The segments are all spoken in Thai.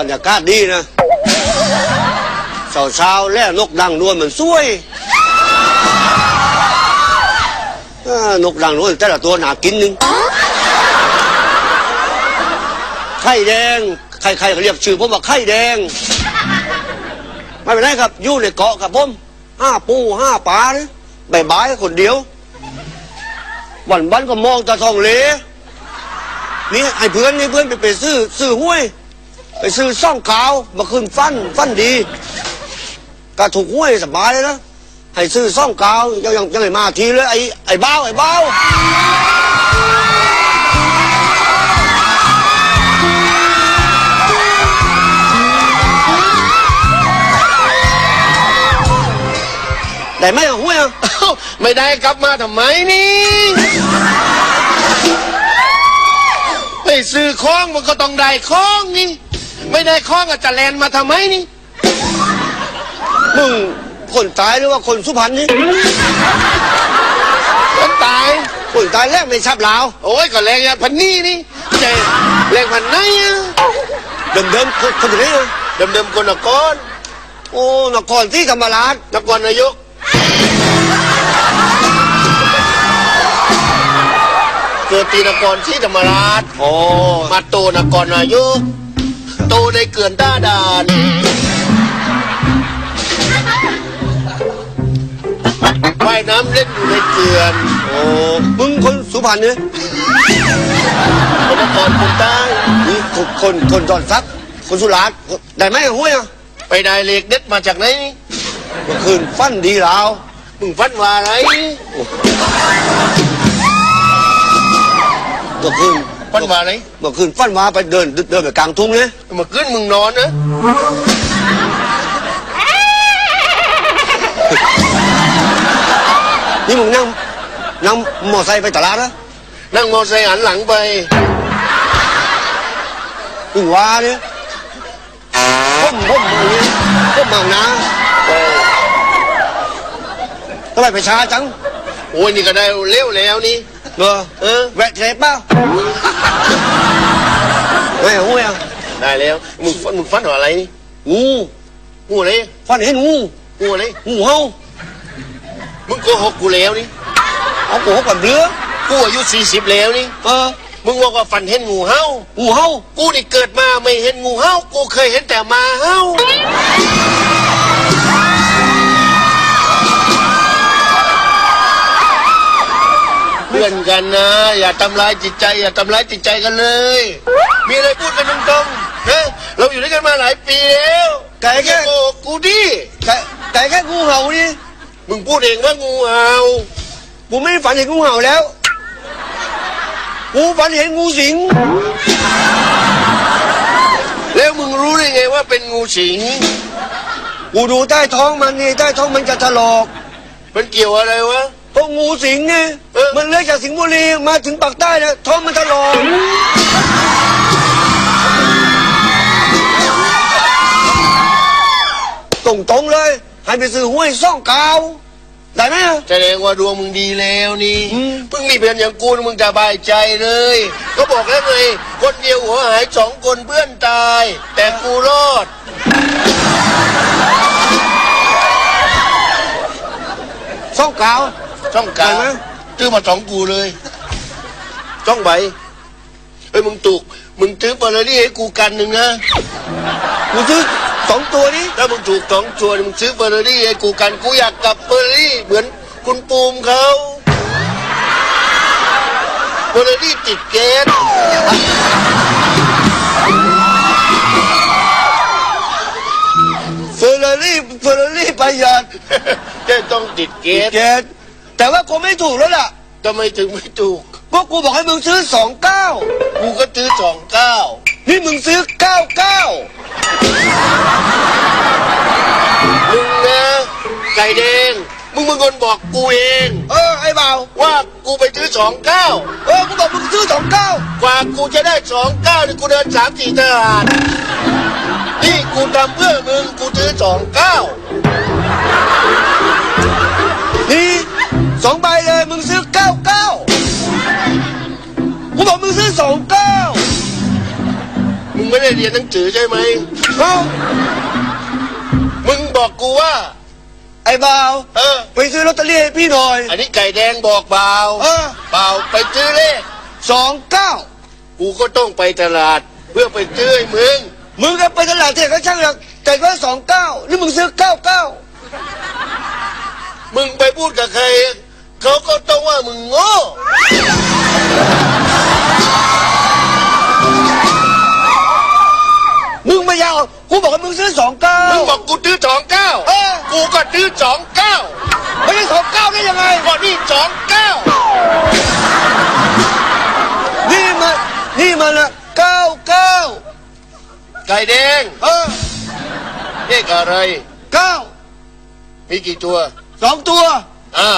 บรรยากาศดีนะเช้าๆแล้วนกดังนวลมันสวยเอ้อนกดังนวลแต่ละตัวหนากินหนึงไข่แดง ใครๆเขาเรียกชื่อผมว่าไข่แดง ไม่เป็นไรครับอยู่ในเกาะครับผมห้าปูห้าปลานะบายบายคนเดียว วันวันๆก็มองตาทองเลนี่ให้เพื่อนนี่เพื่อนไปไปซื้อซื้อห้วย ไปซื้อซ่องขาวมาขึ้นฟันฟันดีก็ถูกห้วยสบายเลยนะให้ซื้อซ่องขาวยังยังยังไงมาทีเลยไอ้ไอ้บ้าวไอ้บ้าวได้ไหมอะห้วยอะเอ้าไม่ได้กลับมาทำไมนี่ไปซื้อของมันก็ต้องได้ของนี่ ไม่ได้ของก็จะแลนมาทำไมนี่ มึงคนตายหรือว่าคนสุพรรณนี่มันตาย คนตายแรกไม่ชับลาว โอ้ยก็แรงอย่างพันนี่นี่ใจแรงพันไหนอะเดิมเดิมๆคนคนไหนอะเดิมๆคนนครโอ้นครที่ธรรมราชนครนายก เกิดตีนครที่ธรรมราชโอ้มาโตนครนายกโต ในเกือนต้าดาน ว่ายน้ำเล่นอยู่ในเกือน โอ้มึงคนสุพรรณเนี่ยคนนครคนใต้นี่คนคนคนดอนซัก คนสุราษฎร์ได้ไหมห้วยอะไปได้เหล็กเด็ดมาจากไหนเมื่อคืนฟันดีแล้วมึงฟันว่าอะไรเมื่อคืน ฟันว่าอะไรเมื่อคืนฟันมาไปเดินเดินไปกลางทุ่งเนี่ยเมื่อคืนมึงนอนนะนี่มึงนั่งนั่งมอไซค์ไปตลาดนะนั่งมอไซค์หันหลังไปมึงว่าเนี่ยผมผมอย่างนี้ผมเมานะทำไมไปช้าจัง โอ้ยนี่ก็ได้เร็วแล้วนี่ เออเออแวะเทปเปล่าไม่ห้วยอะได้แล้วมึงฟันมึงฟันว่าอะไรนี่งูงูอะไรฟันเห็นงูงูอะไรงูเห่ามึงโกหกกูแล้วนี่เอาโกหกกับเรือกูอายุสี่สิบแล้วนี่เออมึงบอกว่าฟันเห็นงูเห่างูเห่ากูนี่เกิดมาไม่เห็นงูเห่ากูเคยเห็นแต่หมาเห่า เพื่อนกันนะ อย่าทำร้ายจิตใจ อย่าทำร้ายจิตใจกันเลย มีอะไรพูดกันตรงๆนะเราอยู่ด้วยกันมาหลายปีแล้วไก่แค่โกหกกูดิแต่แต่แค่งูเห่านี่มึงพูดเองว่างูเห่ากูไม่ได้ฝันเห็นงูเห่าแล้วกูฝันเห็นงูสิง แล้วมึงรู้ได้ไงว่าเป็นงูสิงกูดูใต้ท้องมันนี่ใต้ท้องมันจะถลอก มันเกี่ยวอะไรวะ เพราะงูสิงเนี่ยเออมันเลื้อยจากสิงห์บุรีมาถึงปากใต้เนี่ยท้องมันถลอกตรงๆเลย ให้ไปซื้อห้วยซ่องกาวได้ไหมอะ แสดงว่าดวงมึงดีแล้วนี่อืม เพิ่งมีเพื่อนอย่างกูนะมึงจะบายใจเลย ก็บอกแล้วไงคนเดียวหัวหายสองคนเพื่อนตาย แต่กูรอด ซ่องกาว ช่องกลางได้ไหม ซื้อมาสองกูเลยช่องใบเฮ้ยมึงตุก มึงซื้อเฟอร์รารี่ให้กูกันหนึ่งนะ กูซื้อสองตัวนี้ถ้ามึงถูกสองตัวมึงซื้อเฟอร์รารี่ให้กูกันกูอยากกลับเฟอร์รารี่เหมือนคุณปูมเขาเฟอร์รารี่ติดแก๊สเฟอร์รารี่เฟอร์รารี่ประหยัด จะต้องติดแก๊สเจ็ด แต่ว่ากูไม่ถูกแล้วล่ะ ทำไมถึงไม่ถูก ก็กูบอกให้มึงซื้อสองเก้ากูก็ซื้อสองเก้านี่มึงซื้อเก้าเก้ามึงนะไก่แดง มึงเป็นคนบอกกูเอง เออไอ้เบาว่ากูไปซื้อสองเก้าเออกูบอกมึงซื้อสองเก้ากว่ากูจะได้สองเก้านี่กูเดินสามสี่ตลาดนี่กูทำเพื่อมึงกูซื้อสองเก้านี่ สองใบเลยมึงซื้อเก้าเก้ากูบอกมึงซื้อสองเก้ามึงไม่ได้ได้เรียนหนังสือใช่ไหมเอ้ามึงบอกกูว่า ไอ้บ่าวเออ ไปซื้อลอตเตอรี่ให้พี่หน่อย อันนี้ไก่แดงบอกเปล่าเออ เปล่าไปซื้อเลขสองเก้ากูก็ต้องไปตลาด เพื่อไปซื้อให้มึง มึงก็ไปตลาดเที่ก็ช่างหรอกแต่ก็สองเก้าหรือมึงซื้อเก้าเก้ามึงไปพูดกับใคร เขาก็ต้องว่ามึงโง่มึงไม่ยาวกูบอกให้มึงซื้อสองเก้ามึงบอกกูซื้อสองเก้าเออกูก็ซื้อสองเก้าไม่ใช่สองเก้าได้ยังไงก็นี่สองเก้านี่มันนี่มันละเก้าเก้าไก่แดงเออเลขอะไรเก้ามีกี่ตัวสองตัวอ่า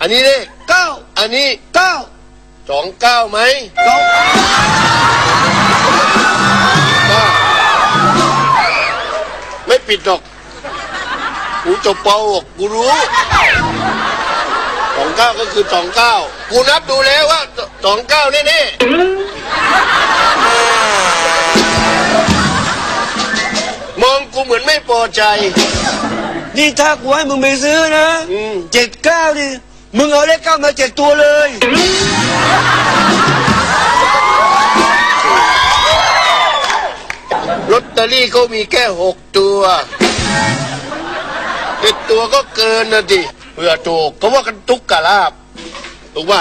อันนี้เลขเก้าอันนี้เก้าสองเก้าไหมสองบ้าไม่ปิดหรอก กูจบปหกกูรู้สองเก้าก็คือสองเก้ากูนับดูแล้วว่าสองเก้าแน่ๆมองกูเหมือนไม่พอใจ นี่ถ้ากูให้มึงไปซื้อนะ อืม เจ็ดเก้าดิ มึงเอาเลขเก้ามาเจ็ดตัวเลยลอตเตอรี่เขามีแค่หกตัวเจ็ดตัวก็เกินนะดิเพื่อถูกเขาว่ากันตุกกะลาบถูกป่ะ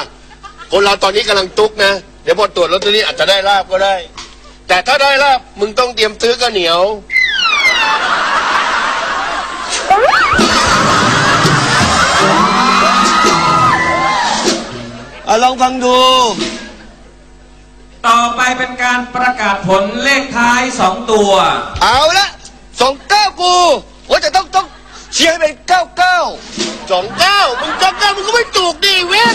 คนเราตอนนี้กำลังตุกนะ เดี๋ยวพอตรวจลอตเตอรี่อาจจะได้ลาบก็ได้ แต่ถ้าได้ลาบมึงต้องเตรียมซื้อข้าวเหนียว อะลองฟังดู ต่อไปเป็นการประกาศผลเลขท้ายสองตัว เอาละสองเก้ากูว่าจะต้องต้องเชียร์ให้เป็นเก้าเก้าสองเก้ามึงสองเก้ามึงก็ไม่ถูกดิเว้ย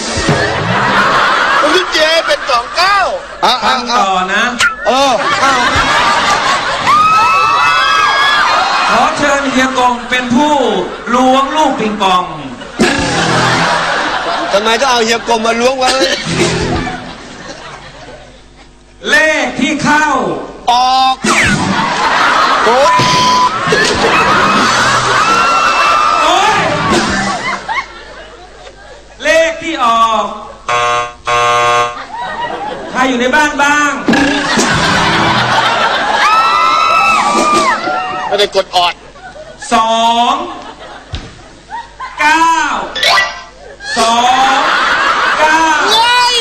มึงนึกเจเป็นสองเก้าอะฟัอะงอะต่อนะ เอออ้าวขอเชิญเฮียกงเป็นผู้ล้วงลูกปิงปอง ทำไมต้องเอาเฮียกลมมาล้วงไว้เลขที่เข้า ออกโอ้ยโอ้ยเลขที่ออก ใครอยู่ในบ้านบ้าง ไม่ได้กดออดสองเก้า สองเก้าเฮ้ย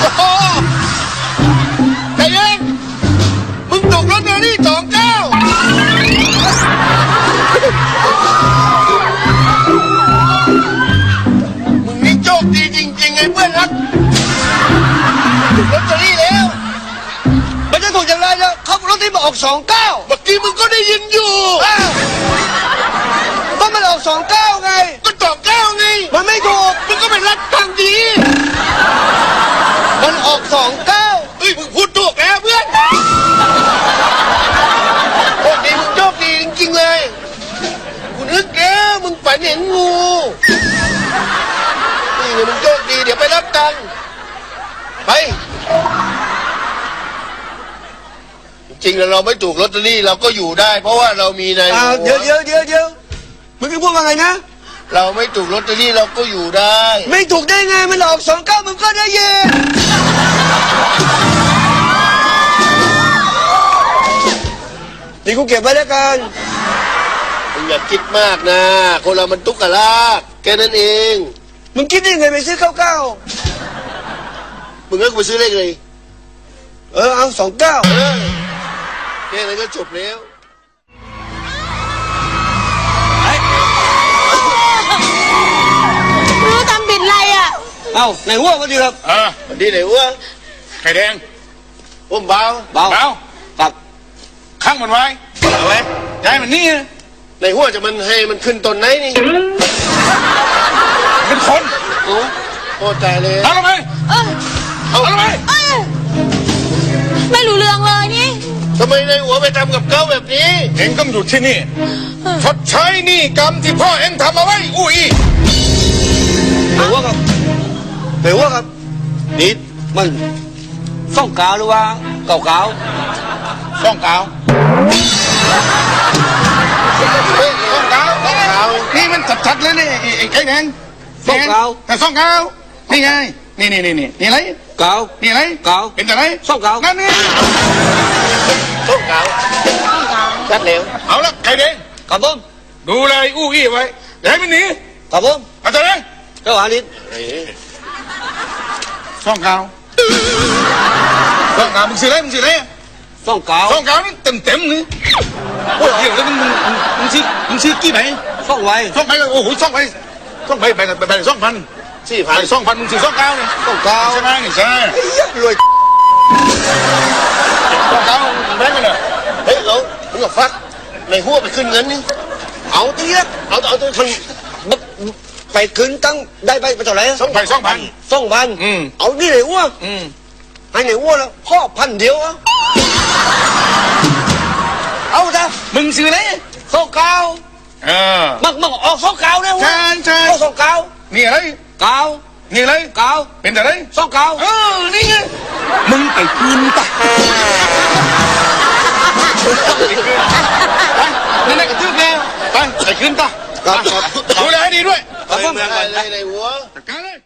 โอ้โหไอ้เองมึงถูกลอตเตอรี่สองเก้ามึงนี่โชคดีจริงๆไอ้เพื่อนรักถูกลอตเตอรี่แล้ว มันจะถูกอย่างไรเนี่ยเขารถที่มาออกสองเก้าเมื่อกี้มึงก็ได้ยินอยู่ก็มันออกสองเก้าไง ดทางดีมันออกสองเก้าเฮ้ยมึงพูดถูกแล้วเพื่อนโชคดีมึงโชคดีจริงๆเลยกูนึกแล้วมึงฝันเห็นงูนี่ไงมึงโชคดีเดี๋ยวไปรับตังค์ไป จริงๆแล้วเราไม่ถูกลอตเตอรี่เราก็อยู่ได้ เพราะว่าเรามีใน อ้าวเดี๋ยวเดี๋ยวเดี๋ยวเดี๋ยวมึงจะพูดว่าไงนะ เราไม่ถูกลอตเตอรี่เราก็อยู่ได้ ไม่ถูกได้ไงมันออกสองเก้ามึงก็ได้เย็นนี่กูเก็บไว้แล้วกัน มึงอย่าคิดมากนะ คนเรามันตุกกะลาบแค่นั้นเอง มึงคิดได้ไงไปซื้อเก้าเก้ามึงก็ไปซื้อเลขเลย เออเอาสองเก้า เออแค่นั้นก็จบแล้ว เอาไหนหัวมาดีครับอ่าวันนี้ไหนวะไข่แดงผมเบาเบาเบาปักข้างมันไว้เอาไว้ย้ายมันนี่นะในหัวจะมันให้มันขึ้นต้นไหนนี่เป็นคนโอ้โอ้ตายเลยเอาลงไปเออเอาลงไปเอ้ยไม่รู้เรื่องเลยนี่ทำไมในหัวไปทำกับเขาแบบนี้เองต้องอยู่ที่นี่ชดใช้หนี่กรรมที่พ่อเองทำเอาไว้อุ้ยไหนหัวครับ ไหนหัวครับนี่มันส่องกาวหรือว่าเก่าเก่าซ่องกาวเฮ้ยซ่องกาวซ่องกาวนี่มันชัดๆเลยนี่ไอ้ไอ้ไอ้แดงซ่องกาวแต่ซ่องกาวนี่ไงนี่นี่นี่นี่นี่อะไรเกานี่อะไรกาวเป็นอะไรซ่องกาวนั่นนี่ต้องกาวชัดเร็วเอาละไข่แดงครับผมดูแลไอ้อู้อี้ไว้อย่าให้มันหนีครับผมเข้าใจไหมเจ้าหานิด ซ่องกาวซ่องกาวมึงซื้ออะไรมึงซื้ออะไรซ่องเกาซ่องกาวนี่เต็มเต็มๆนี่โอ้ยเดี๋ยวแล้วมึงมึงมึงมึงซื้อมึงซื้อกี่ใบซ่องไว้ซ่องใบโอ้โหซ่องใบซ่องใบใบใบใบซ่องพันสี่พัใบนซ่องพันมึงซื้อซ่องกาวนี่ซ่องเกาใช่ไหมนี่ใช่รวยซ่องกาวแม่งเลยเฮ้ยเรามึงก็ฟักในหัวไปขึ้นเงินนี่เอาตีละเอาเอาตัวมันมัน ไปคืนตั้งได้ไปไปเท่าไหร่ซ่องใบซ่องพันซ่องพันอืม เอานี่ไหนอ้วอืมให้ไหนอ้วแล้วพ่อพันเดียวเอาเอาจ้ะมึงซื้ออะไรซ่องเกาเออ มักมักออกซ่องเกาเนี่ยอ้วใช่ใช่ เอาซ่องเกานี่อะไรเกานี่อะไรเกาเป็นอะไรซ่องเกาเออนี่ไงมึงไปคืนปะไปนี่นกระทืบแล้วไปไปคืนปะครับครับ ดูแลให้ดีด้วยครับผมได้เลยในหัว จัดการเลย